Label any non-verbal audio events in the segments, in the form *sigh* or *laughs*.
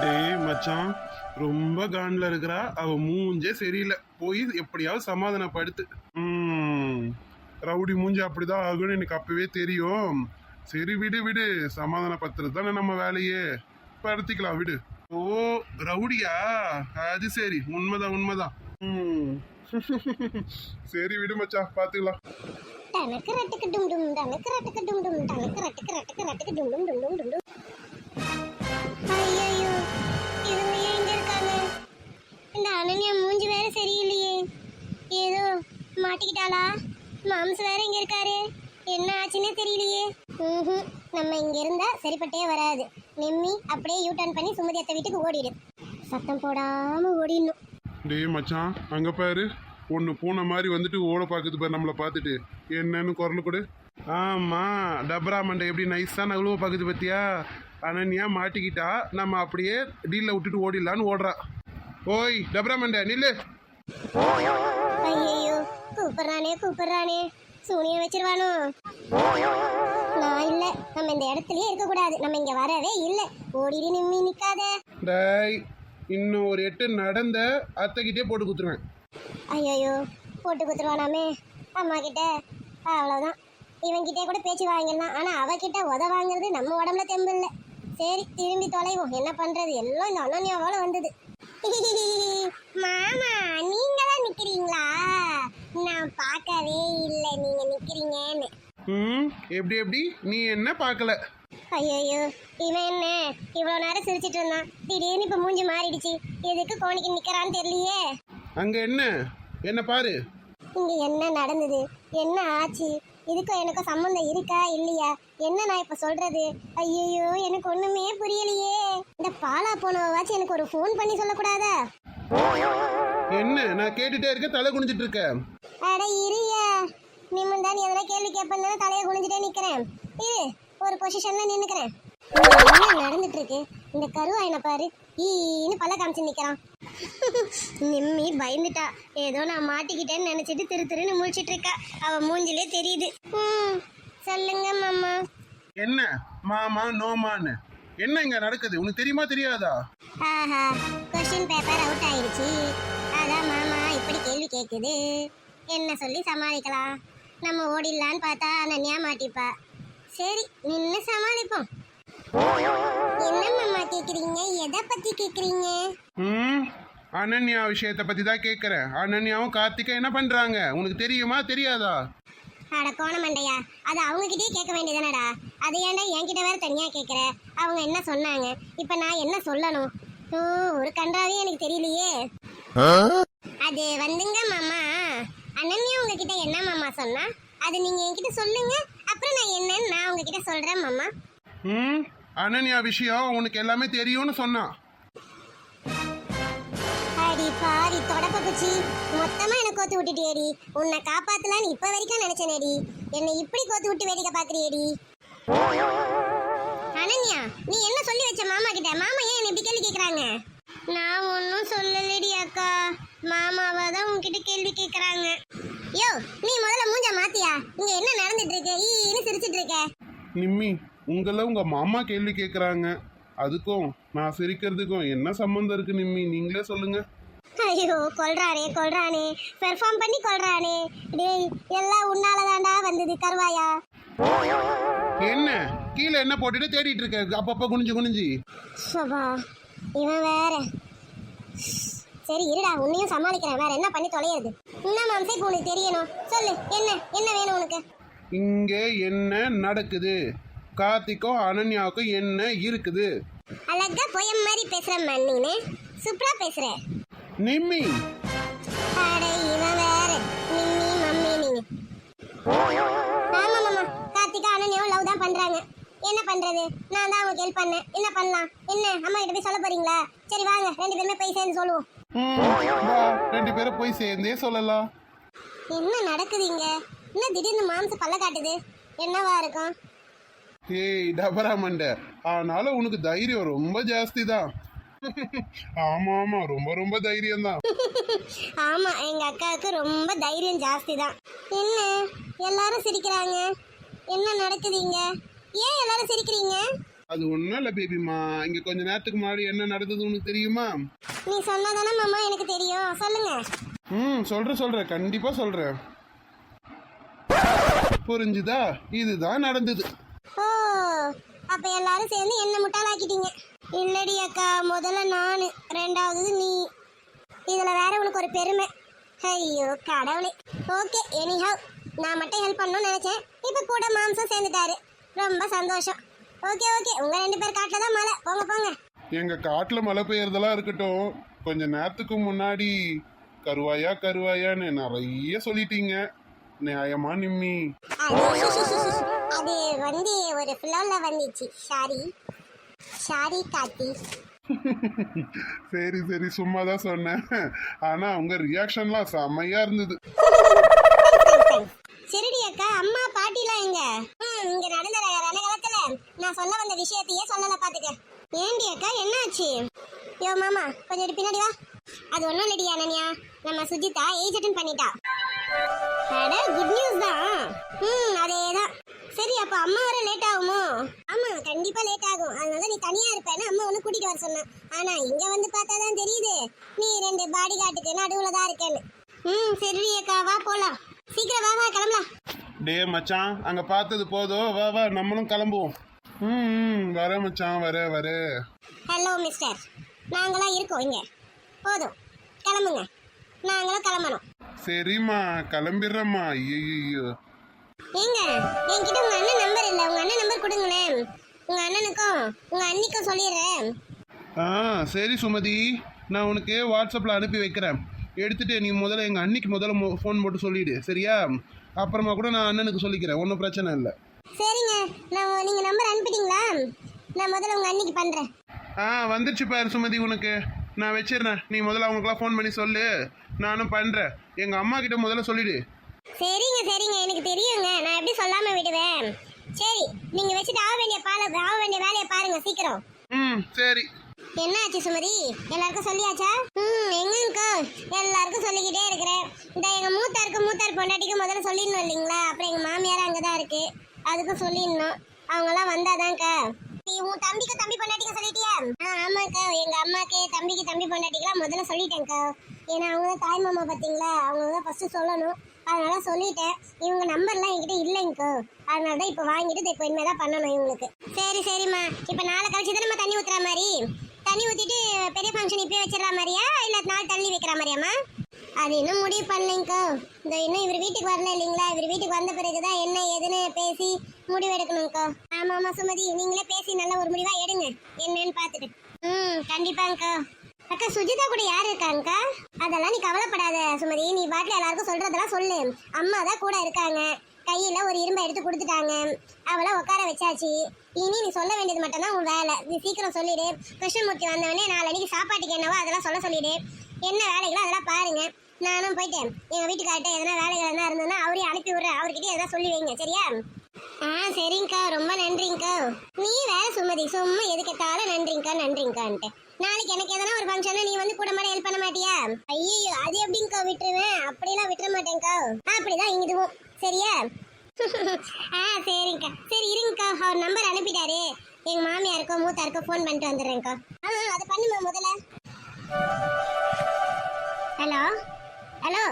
டேய் மச்சான் ரொம்ப காண்டில் இருக்கிறா. அவ மூஞ்சே சரியில்லை. போய் எப்படியாவது சமாதானப்படுத்து. ம் ரவுடி மூஞ்சி அப்படிதான் ஆகும்னு எனக்கு அப்பவே தெரியும். சரி விடு விடு. சமாதானப்படுத்துறது தானே நம்ம வேலையே. படுத்திக்கலாம் விடு. ஓ ரவுடியா? அது சரி. உண்மைதான் உண்மைதான். ம். *laughs* சரி விடு மச்சான். பார்த்துக்கலாம். டனக்கு ரட்டுக்கு டும் டும் டனக்கு ரட்டுக்கு டும் டும் டனக்கு ரட்டுக்கு ரட்டுக்கு ரட்டுக்கு டும் டும் டும் டும் டும். அனன்யா மூஞ்சி வேற சரியில்லையே. ஏதோ மாட்டிக்கிட்டாளா? மாம்ஸ் வேற இங்க இருக்காரு. என்ன ஆச்சுன்னே தெரியலையே. ம் நம்ம இங்க இருந்தா சரிப்பட்டே வராது. நிம்மி அப்படியே யூ டர்ன் பண்ணி சுமதி அத்தை வீட்டுக்கு ஓடிடு. சத்தம் போடாம ஓடிடணும். டேய் மச்சான் அங்க பாரு. ஒன்று பூனை மாதிரி வந்துட்டு ஓட பார்க்குது பாரு நம்மளை பார்த்துட்டு. என்னன்னு குரல் கொடு. ஆமாம் டப்ரா மண்டை எப்படி நைஸாக நகுழுவ பார்க்குது பத்தியா? அனன்யா மாட்டிக்கிட்டா நம்ம அப்படியே டீலில் விட்டுட்டு ஓடிடலான்னு ஓடுறா. ஓய் டபரா மண்டை நில்லு. ஐயோ கூப்பிடுறானே கூப்பிடுறானே. சூனிய வச்சிருவானோ? நான் இல்ல. நம்ம இந்த இடத்துலயே இருக்க கூடாது நம்ம இங்க வரவே இல்ல. ஓடிடி நிம்மி நிக்காத. டேய் இன்னும் ஒரு எட்டு நடந்த அத்தைக்கிட்டே போட்டு குத்துருவேன். ஐயோ போட்டு குத்துருவானாமே. அம்மா கிட்ட அவ்வளவுதான். இவன் கிட்டே கூட பேச்சு வாங்கிடலாம். ஆனா அவகிட்ட உத வாங்குறது நம்ம உடம்புல தெம்பு இல்ல. சரி திரும்பி தொலைவோம். என்ன பண்றது? எல்லாம் இந்த அனன்யாவால வந்தது. *laughs* மாமா நீங்க தான் நிக்கிறீங்களா? நான் பார்க்கவே இல்லை. நீங்க நிக்கிறீங்கன்னு. ம் எப்படி எப்படி? நீ என்ன பார்க்கல? ஐயோ இவன் என்ன? இவ்வளோ நேரம் சிரிச்சிட்டு இருந்தான். திடீர்னு இப்போ மூஞ்சி மாறிடுச்சு. எதுக்கு கோணிக்கு நிற்கிறான்னு தெரியலையே. அங்கே என்ன? என்ன பாரு. இங்கே என்ன நடந்தது? என்ன ஆச்சு? இதுக்கும் எனக்கும் சம்மந்தம் இருக்கா இல்லையா? என்ன நான் இப்போ சொல்றது? ஐயோ எனக்கு ஒன்றுமே புரியலையே. இந்த பாலா போனவாச்சும் எனக்கு ஒரு ஃபோன் பண்ணி சொல்லக்கூடாதா? என்ன? நான் கேட்டுட்டே இருக்க தலை குனிஞ்சிட்டு இருக்க. அட இருயா. நிம்மன் தான் எதனா கேள்வி கேட்பேன் தலையை குனிஞ்சிட்டே நிக்கிறேன். இரு ஒரு பொசிஷன்ல நின்னுக்கிறேன். என்ன நடந்துட்டு இருக்கு இந்த கருவாயனை பாரு. ஈன்னு பல்ல காமிச்சு நிக்கிறான். நிம்மி பயந்துட்டா. ஏதோ நான் மாட்டிக்கிட்டேன்னு நினைச்சிட்டு திரு திருன்னு முழிச்சிட்டு இருக்கா. அவ மூஞ்சிலே தெரியுது. என்ன? மாமா நோமான்னு. என்ன இங்க நடக்குது? உனக்கு தெரியுமா தெரியாதா? ஆஹா கொஸ்டின் பேப்பர் அவுட் ஆயிடுச்சு. அதான் மாமா இப்படி கேள்வி கேக்குது. என்ன சொல்லி சமாளிக்கலாம்? நம்ம ஓடிடலான்னு பார்த்தா அனன்யா மாட்டிப்பா. சரி நின்று சமாளிப்போம். என்ன மாமா கேக்குறீங்க? எதை பத்தி கேக்குறீங்க? ம் அனன்யா விஷயத்தை பத்தி தான் கேட்குறேன் அனன்யாவும் கார்த்திகா என்ன பண்றாங்க? உனக்கு தெரியுமா தெரியாதா? அட கோண மண்டையா அது அவங்க கிட்டயே கேட்க வேண்டியதானடா? அது ஏன்டா என்கிட்ட வேற தனியா கேக்குற அவங்க என்ன சொன்னாங்க? இப்ப நான் என்ன சொல்லணும்? ஓ ஒரு கன்றாவே எனக்கு தெரியலையே. அது வந்துங்க மாமா. அனன்யா உங்ககிட்ட என்ன மாமா சொன்னா? அது நீங்க என்கிட்ட சொல்லுங்க. அப்புறம் நான் என்னன்னு நான் உங்ககிட்ட சொல்றேன் மாமா. ம்? அனன்யா விஷயம் உனக்கு எல்லாமே தெரியும்னு சொன்னான் அடி பாரி தொடப்ப குச்சி மொத்தமா என்ன கோத்து விட்டுட்டியேடி. உன்னை காப்பாத்தலான்னு இப்ப வரைக்கும் நினைச்சனேடி. என்னை இப்படி கோத்து விட்டு வேடிக்கை பாக்குறியேடி அனன்யா நீ என்ன சொல்லி வச்ச மாமா கிட்ட? மாமா ஏன் என்னை இப்படி கேள்வி கேக்குறாங்க? நான் ஒன்றும் சொல்லலடி அக்கா. மாமாவா தான் உன்கிட்ட கேள்வி கேக்குறாங்க. யோ நீ முதல்ல மூஞ்ச மாத்தியா? இங்க என்ன நடந்துட்டு இருக்கு ஈன்னு சிரிச்சிட்டு இருக்க நிம்மி உங்களை உங்க மாமா கேள்வி கேட்குறாங்க அதுக்கும் நான் சிரிக்கிறதுக்கும் என்ன சம்மந்தம் இருக்கு நிம்மி? நீங்களே சொல்லுங்க. ஐயோ கொல்றானே கொல்றானே. பெர்ஃபார்ம் பண்ணி கொல்றானே. டேய் எல்லாம் உன்னாலதான்டா வந்தது கருவாயா? என்ன? கீழே என்ன போட்டுட்டு தேடிட்டு இருக்க? அப்பப்ப குனிஞ்சு குனிஞ்சு. சபா இவன் வேற. சரி இருடா உன்னையும் சமாளிக்கிறேன். வேற என்ன பண்ணி தொலையிறது? என்ன மாம்சே இப்போ உனக்கு தெரியணும். சொல்லு என்ன என்ன வேணும் உனக்கு? இங்கே என்ன நடக்குது? கார்த்திக்கும் அனன்யாவுக்கும் என்ன இருக்குது? அழகா பொயம் மாதிரி பேசுற மண்ணின்னு சூப்பரா பேசுற. நிம்மி. பண்றாங்க. என்ன பண்றது? நான் தான் அவங்களுக்கு ஹெல்ப் பண்ணேன். என்ன பண்ணலாம்? என்ன? அம்மா கிட்ட போய் சொல்ல போறீங்களா? சரி வாங்க. ரெண்டு பேருமே போய் சேர்ந்து சொல்லுவோம். ரெண்டு பேரும் போய் சேர்ந்தே சொல்லலாம். என்ன நடக்குது இங்க? என்ன திடீர்னு மாம்ச பல்ல காட்டுது? என்னவா இருக்கும்? ஏய் டபரா மண்டை. ஆனாலும் உனக்கு தைரியம் ரொம்ப ஜாஸ்தி தான். ஆமா ஆமா. ரொம்ப ரொம்ப தைரியம் தான் ஆமா எங்க அக்காவுக்கு ரொம்ப தைரியம் ஜாஸ்தி தான் என்ன? எல்லாரும் சிரிக்கிறாங்க. என்ன நடக்குது இங்க ஏன் எல்லாரும் சிரிக்கிறீங்க? அது ஒன்றும் இல்லை பேபிமா இங்கே கொஞ்ச நேரத்துக்கு முன்னாடி என்ன நடந்தது உனக்கு தெரியுமா? நீ சொன்னாதானே மாமா எனக்கு தெரியும். சொல்லுங்க. ம் சொல்கிறேன் சொல்கிறேன் கண்டிப்பாக சொல்கிறேன் புரிஞ்சுதா? இதுதான் நடந்தது. ஓ அப்ப எல்லாரும் சேர்ந்து என்ன முட்டாளாக்கிட்டீங்க? இல்லடி அக்கா முதல்ல நானு ரெண்டாவது நீ. இதுல வேற உனக்கு ஒரு பெருமை. ஐயோ கடவுளே. ஓகே எனிஹவ் நான் மட்டும் ஹெல்ப் பண்ணணும்னு நினைச்சேன். இப்ப கூட மாம்சம் சேர்ந்துட்டாரு. ரொம்ப சந்தோஷம். ஓகே ஓகே உங்க ரெண்டு பேர் காட்டுல தான் மழை. போங்க போங்க. எங்கள் காட்டில் மழை பெய்யறதெல்லாம் இருக்கட்டும் கொஞ்ச நேரத்துக்கு முன்னாடி கருவாயா கருவாயான்னு நிறைய சொல்லிட்டீங்க. நியாயமா நிம்மி? அது அது வந்து ஒரு ஃப்ளோல வந்துச்சு. சாரி சாரி காத்தி சரி சரி சும்மா தான் சொன்னேன். ஆனால் உங்க ரியாக்ஷன்லாம் செம்மையா இருந்தது. சரிடி அக்கா அம்மா பாட்டிலாம் எங்க? ம், இங்க நடந்த ர- ரணகலத்துல நான் சொல்ல வந்த விஷயத்தையே சொல்லல பாத்துக்க. ஏண்டி அக்கா என்னாச்சு? யோ மாமா கொஞ்சம் பின்னாடி வா. அது ஒண்ணும் இல்லடி அனன்யா. நம்ம சுஜிதா ஏஜ் அட்டன் பண்ணிட்டா. அட குட் நியூஸ் தான். ம் அதேதான். சரி அப்ப அம்மா வர லேட் ஆகுமோ? ஆமா கண்டிப்பா லேட் ஆகும். அதனால நீ தனியா இருப்பேன்னு அம்மா ஒண்ணு கூட்டிட்டு வர சொன்னேன். ஆனா இங்க வந்து பார்த்தா தான் தெரியுது. நீ ரெண்டு பாடி காட்டுக்கு நடுவுல தான் இருக்கேன்னு. ம் சரி அக்கா வா போலாம். சீக்கிரம் வா வா கிளம்பலாம். டே மச்சான் அங்கே பார்த்தது போதும். வா வா நம்மளும் கிளம்புவோம். ம் வரேன் மச்சான் வர வர ஹலோ மிஸ்டர் நாங்களாம் இருக்கோம் இங்க. போதும். கிளம்புங்க. நாங்களும் கிளம்பணும். சரிம்மா கிளம்பிடுறேம்மா. ஐயோ ஏங்க என்கிட்ட உங்க அண்ணன் நம்பர் இல்ல. உங்க அண்ணன் நம்பர் கொடுங்களேன். உங்க அண்ணனுக்கும் உங்க அண்ணிக்கும் சொல்லிடுறேன். ஆ சரி சுமதி. நான் உனக்கு வாட்ஸ்அப்பில் அனுப்பி வைக்கிறேன். எடுத்துட்டு நீ முதல்ல எங்கள் அன்னிக்கு முதல்ல ஃபோன் போட்டு சொல்லிடு சரியா? அப்புறமா கூட நான் அண்ணனுக்கு சொல்லிக்கிறேன் ஒன்றும் பிரச்சனை இல்லை. சரிங்க நான் நீங்க நம்பர் அனுப்பிட்டீங்களா? நான் முதல்ல உங்க அண்ணிக்கு பண்றேன். ஆ வந்துருச்சு பாரு சுமதி உனக்கு. நான் வச்சிடுறேன். நீ முதல்ல அவங்களுக்குலாம் ஃபோன் பண்ணி சொல்லு. நானும் பண்ணுறேன் எங்கள் அம்மா கிட்ட முதல்ல சொல்லிடு. சரிங்க சரிங்க. எனக்கு தெரியுங்க. நான் எப்படி சொல்லாம விடுவேன்? சரி நீங்க வச்சுட்டு ஆக வேண்டிய பால ஆக வேண்டிய வேலையை பாருங்க சீக்கிரம். ம். சரி. என்ன ஆச்சு சுமதி? எல்லாருக்கும் சொல்லியாச்சா? ம் எங்கங்கக்கா எல்லாருக்கும் சொல்லிக்கிட்டே இருக்கிறேன். இந்த எங்க மூத்தாருக்கு மூத்தார் பொண்டாட்டிக்கு முதல்ல சொல்லிடணும் இல்லைங்களா? அப்புறம் எங்க மாமியார் அங்கதான் இருக்கு. அதுக்கும் சொல்லிடணும். அவங்கெல்லாம் வந்தாதான்க்கா. நீ உன் தம்பிக்கு தம்பி பொண்டாட்டிக்கு சொல்லிட்டியா? ஆ ஆமாக்கா. எங்க அம்மாக்கு தம்பிக்கு தம்பி பொண்டாட்டிக்கெல்லாம் முதல்ல சொல்லிட்டேன்க்கா. ஏன்னா அவங்க தான் தாய் மாமா பார்த்தீங்களா அவங்க தான் ஃபர்ஸ்ட் சொல்லணும். அதனால சொல்லிட்டேன். இவங்க நம்பர்லாம் என்கிட்ட இல்லைங்கக்கோ அதனால தான் இப்போ வாங்கிட்டு இப்போ இனிமே தான் பண்ணணும் இவங்களுக்கு. சரி சரிம்மா. இப்போ நாளை கழிச்சு தான் நம்ம தண்ணி ஊத்துற மாதிரி? தண்ணி ஊத்திட்டு பெரிய ஃபங்க்ஷன் இப்பயே வச்சிடற மாதிரியா? இல்ல நாள் தள்ளி வைக்கிற மாதிரியாம்மா? அது இன்னும் முடிவு பண்ணலைங்கோ. இந்த இன்னும் இவர் வீட்டுக்கு வரல இல்லைங்களா? இவர் வீட்டுக்கு வந்த பிறகுதான் என்ன ஏதுன்னு பேசி முடிவு எடுக்கணும்க்கோ ஆமா ஆமா சுமதி. நீங்களே பேசி நல்ல ஒரு முடிவா எடுங்க. என்னன்னு பார்த்துட்டு. ம் கண்டிப்பாங்கக்கா அக்கா சுஜிதா கூட யார் இருக்காங்கக்கா? அதெல்லாம் நீ கவலைப்படாத சுமதி. நீ பாட்டில் எல்லாருக்கும் சொல்றதெல்லாம் சொல்லு. அம்மா தான் கூட இருக்காங்க. கையில் ஒரு இரும்பை எடுத்து கொடுத்துட்டாங்க. அவளை உட்கார வச்சாச்சு. இனி நீ சொல்ல வேண்டியது மட்டும்தான் உன் வேலை. நீ சீக்கிரம் சொல்லிடு. கிருஷ்ணமூர்த்தி வந்தவனே நாளைக்கு சாப்பாட்டுக்கு என்னவோ அதெல்லாம் சொல்ல சொல்லிடு. என்ன வேலைகளோ அதெல்லாம் பாருங்க. நானும் போயிட்டேன். எங்கள் வீட்டுக்கார்ட்ட எதனா வேலைகள் எதனா இருந்ததுன்னா அவரையும் அனுப்பி விட்றேன். அவர்கிட்ட எதனா சொல்லி வைங்க. சரியா? ஆ சரிங்கக்கா. ரொம்ப நன்றிங்கக்கா. நீ வேற சுமதி. சும்மா எதுக்கெத்தாலும் நன்றிங்கக்கா நன்றிங்கக்கான்ட்டு. நாளைக்கு எனக்கு எதனா ஒரு ஃபங்க்ஷன் நீ வந்து கூட மாதிரி ஹெல்ப் பண்ண மாட்டியா? ஐயோ அது எப்படிங்கக்கா விட்டுருவேன்? அப்படிலாம் விட்டுற மாட்டேங்க்கா அப்படிதான் இதுவும் சரியா? ஆ சரிங்கக்கா. சரி இருங்கக்கா. அவர் நம்பர் அனுப்பிட்டாரு. எங்க மாமியாருக்கோ மூத்தாருக்கோ ஃபோன் பண்ணிட்டு வந்துடுறேங்க்கா ஆ அதை பண்ணுமா முதல்ல? ஹலோ? ஹலோ?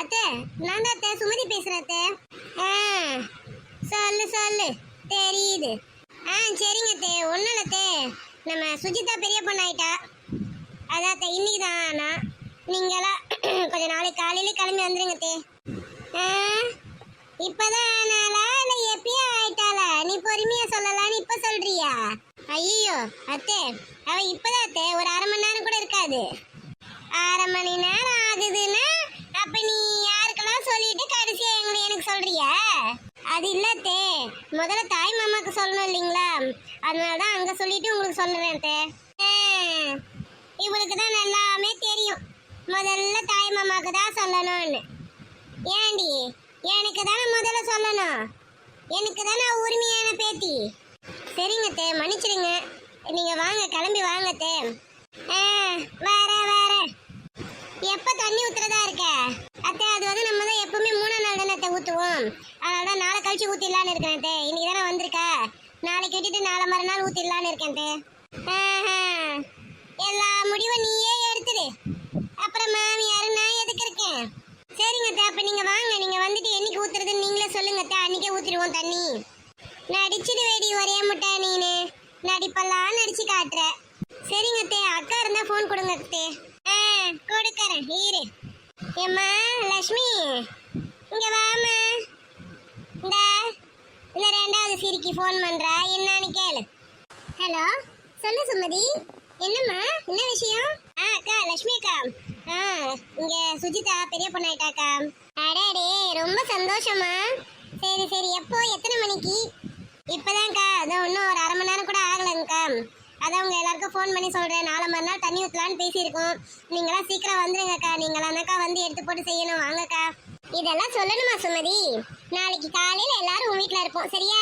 அத்தை நான் தான் அத்தை சுமதி பேசுறேன் அத்தை. ஆ. தெரியுது ஆ சரிங்க தே ஒன்றும் இல்லை அத்தை. நம்ம சுஜிதா பெரிய பொண்ணாயிட்டா. அதான் தே இன்னைக்கு தான் ஆனா. நீங்களாம் *clears throat* கொஞ்சம் நாளைக்கு காலையில கிளம்பி வந்துருங்க தே ஆ இப்பதான் ஆனாலா இல்லை எப்பயோ ஆயிட்டாளா? நீ பொறுமையாக சொல்லலாம்னு இப்போ சொல்றியா? ஐயோ அத்தே. அவ இப்பதான் அத்தே. ஒரு அரை மணி நேரம் கூட இருக்காது. அரை மணி நேரம் ஆகுதுன்னா அப்ப நீ யாருக்கெல்லாம் சொல்லிட்டு கடைசியா எங்களை எனக்கு சொல்றியா அது இல்லத்தே. முதல்ல தாய் மாமாக்கு சொல்லணும் இல்லைங்களா? அதனாலதான் அங்க சொல்லிட்டு உங்களுக்கு சொல்லுறேன் தே இவளுக்கு தான் எல்லாமே தெரியும். முதல்ல தாய் மாமாக்கு தான் சொல்லணும்னு. ஏண்டி? எனக்கு தானே முதல்ல சொல்லணும். எனக்கு தானே உரிமையான பேத்தி. சரிங்க தே மன்னிச்சிடுங்க. நீங்க வாங்க கிளம்பி வாங்க தே ஆ வேற வேற எப்ப தண்ணி ஊத்துறதா இருக்க? அத்தை அது வந்து நம்ம தான் தானே ஊற்றுவோம் அதனால தான் நாளை கழிச்சு ஊற்றிடலான்னு இருக்கிறேன் தே இன்னைக்கு தானே வந்திருக்க? நாளைக்கு விட்டுட்டு நாளை மறுநாள் ஊற்றிடலான்னு இருக்கேன் தே. எல்லா முடிவும் நீயே எடுத்துடு அப்புறம் மாமியார் நான் எதுக்கு இருக்கேன்? சரிங்க தே அப்போ நீங்கள் வாங்க. நீங்கள் வந்துட்டு என்னைக்கு ஊத்துறதுன்னு நீங்களே சொல்லுங்க தே அன்றைக்கே ஊற்றிடுவோம் தண்ணி. நடிச்சிடு வேடி ஒரே முட்டை நீனு. நடிப்பெல்லாம் நடிச்சு காட்டுற. சரிங்க தே அக்கா இருந்தால் ஃபோன் கொடுங்க தே ஆ கொடுக்கறேன். ஈரு ஏம்மா லக்ஷ்மி. இங்க வாமா இந்த இந்த ரெண்டாவது சிரிக்கு ஃபோன் பண்றா. என்னன்னு கேளு. ஹலோ சொல்லு சுமதி. என்னம்மா? என்ன விஷயம்? ஆ அக்கா லட்சுமி அக்கா. ஆ இங்க சுஜிதா பெரிய பொண்ணாயிட்டாக்கா. அடாடே ரொம்ப சந்தோஷமா சரி சரி எப்போ? எத்தனை மணிக்கு? இப்போதான்க்கா. அதான் இன்னும் ஒரு அரை மணி நேரம் கூட ஆகலங்கக்கா. அதான் உங்கள் எல்லாருக்கும் ஃபோன் பண்ணி சொல்றேன். நாளை மறுநாள் தண்ணி ஊற்றலான்னு பேசியிருக்கோம். நீங்களாம் சீக்கிரம் வந்துடுங்கக்கா நீங்களாம் நீங்களாம்னாக்கா வந்து எடுத்து போட்டு செய்யணும். வாங்கக்கா. இதெல்லாம் சொல்லணுமா சுமதி? நாளைக்கு காலையில எல்லாரும் உன் வீட்டுல இருப்போம். சரியா?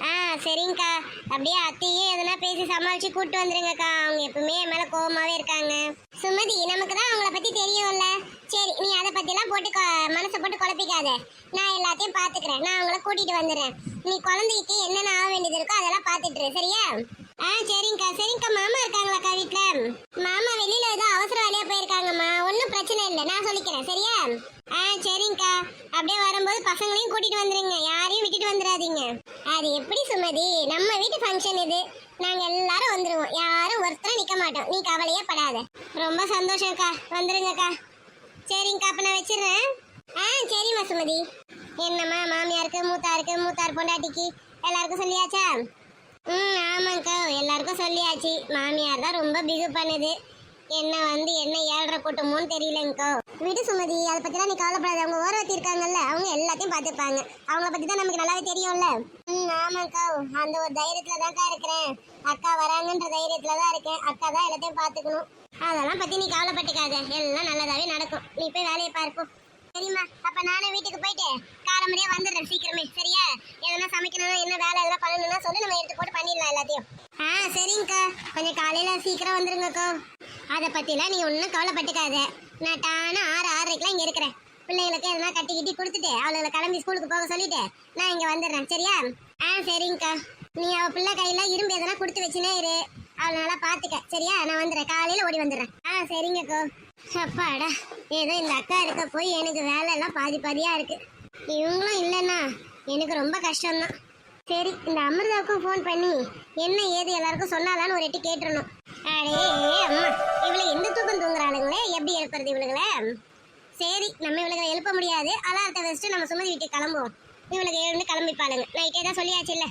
ஆ சரிங்கக்கா. அப்படியே அத்தையே எதனா பேசி சமாளிச்சு கூட்டு வந்துருங்கக்கா. அவங்க எப்பவுமே என் மேல கோவமாவே இருக்காங்க. சுமதி நமக்கு தான் அவங்கள பத்தி தெரியும்ல. சரி நீ அதை பத்திலாம் போட்டு கொ- மனசை போட்டு குழப்பிக்காத. நான் எல்லாத்தையும் பாத்துக்கிறேன். நான் அவங்கள கூட்டிட்டு வந்துடுறேன். நீ குழந்தைக்கு என்னென்ன ஆக வேண்டியது இருக்கோ அதெல்லாம் பாத்துட்டு சரியா? ஆ சரிங்கக்கா. சரிங்கக்கா மாமா இருக்காங்களாக்கா வீட்டில் மாமா வெளியில் ஏதோ அவசர வேலையாக போயிருக்காங்கம்மா. ஒன்றும் பிரச்சனை இல்லை. நான் சொல்லிக்கிறேன். சரியா? ஆ சரிங்கக்கா. அப்படியே வரும்போது பசங்களையும் கூட்டிகிட்டு வந்துடுங்க யாரையும் விட்டுட்டு வந்துடாதீங்க. அது எப்படி சுமதி? நம்ம வீட்டு ஃபங்க்ஷன் இது. நாங்கள் எல்லாரும் வந்துடுவோம் யாரும் ஒருத்தரும் நிற்க மாட்டோம். நீ கவலையே படாத. ரொம்ப சந்தோஷம்க்கா. வந்துடுங்கக்கா சரிங்கக்கா அப்போ நான் வச்சிடுறேன். ஆ சரிம்மா சுமதி. என்னம்மா மாமியாருக்கு மூத்தாருக்கு மூத்தார் பொண்டாட்டிக்கு எல்லாருக்கும் சொல்லியாச்சா? ம் ஆமாங்க்கா எல்லாருக்கும் சொல்லியாச்சு. மாமியார் தான் ரொம்ப பிகு பண்ணுது. என்ன வந்து என்ன ஏழ்ரை கூட்டமோன்னு தெரியலங்கோ. விடு சுமதி அதை பற்றிலாம் நீ கவலைப்படாது. அவங்க ஓரவத்தி இருக்காங்கல்ல அவங்க எல்லாத்தையும் பார்த்துப்பாங்க. அவங்கள பத்தி தான் நமக்கு நல்லாவே தெரியும்ல. ம் ஆமாங்க்கா அந்த ஒரு தைரியத்தில் தான்க்கா இருக்கிறேன். அக்கா வராங்கன்ற தைரியத்தில் தான் இருக்கேன். அக்கா தான் எல்லாத்தையும் பார்த்துக்கணும். அதெல்லாம் பத்தி நீ கவலைப்பட்டுக்காத. எல்லாம் நல்லதாகவே நடக்கும். நீ போய் வேலையை பார்ப்போம் சரிம்மா அப்ப நானே வீட்டுக்கு போயிட்டு காலம்படியா வந்துடுறேன் சீக்கிரமே. சரியா? எதனா சமைக்கணும் என்ன வேலை எதனா பண்ணணும்னா சொல்லி. நம்ம எடுத்து போட்டு பண்ணிடலாம் எல்லாத்தையும். ஆ சரிங்கக்கா. கொஞ்சம் காலையில சீக்கிரம் வந்துருங்கக்கா. அதை பற்றிலாம் நீ ஒன்றும் கவலைப்பட்டுக்காத. நான் டானா ஆறு ஆறரைக்கெல்லாம் இங்க இருக்கிறேன். பிள்ளைங்களுக்கு எதனா கட்டி கிட்டி கொடுத்துட்டு அவளுகளை கிளம்பி ஸ்கூலுக்கு போக சொல்லிட்டு நான் இங்க வந்துடுறேன். சரியா? ஆ சரிங்கக்கா. நீ அவள் பிள்ளை கையில இரும்பு எதனா கொடுத்து வச்சுனே இரு. அவளை நல்லா பார்த்துக்க சரியா? நான் வந்துடுறேன். காலையில ஓடி வந்துடுறேன். ஆ சரிங்கக்கோ. அப்பாடா. ஏதோ இந்த அக்கா இருக்க போய் எனக்கு வேலை எல்லாம் பாதி பாதியா இருக்கு. இவங்களும் இல்லைன்னா எனக்கு ரொம்ப கஷ்டம்தான். சரி இந்த அமிர்தாவுக்கும் ஃபோன் பண்ணி என்ன ஏது எல்லாருக்கும் சொன்னாதான்னு ஒரு எட்டு கேட்டுறணும். அடே அம்மா இவளை எந்த தூக்கம் தூங்குறாளுங்களே? எப்படி எழுப்புறது இவளுகளை? சரி நம்ம இவளுகளை எழுப்ப முடியாது. அலாரத்தை வச்சுட்டு நம்ம சுமதி வீட்டுக்கு கிளம்புவோம். இவளுக்கு எழுந்து கிளம்பிப்பாளுங்க. நைட்டே தான் சொல்லியாச்சு இல்லை.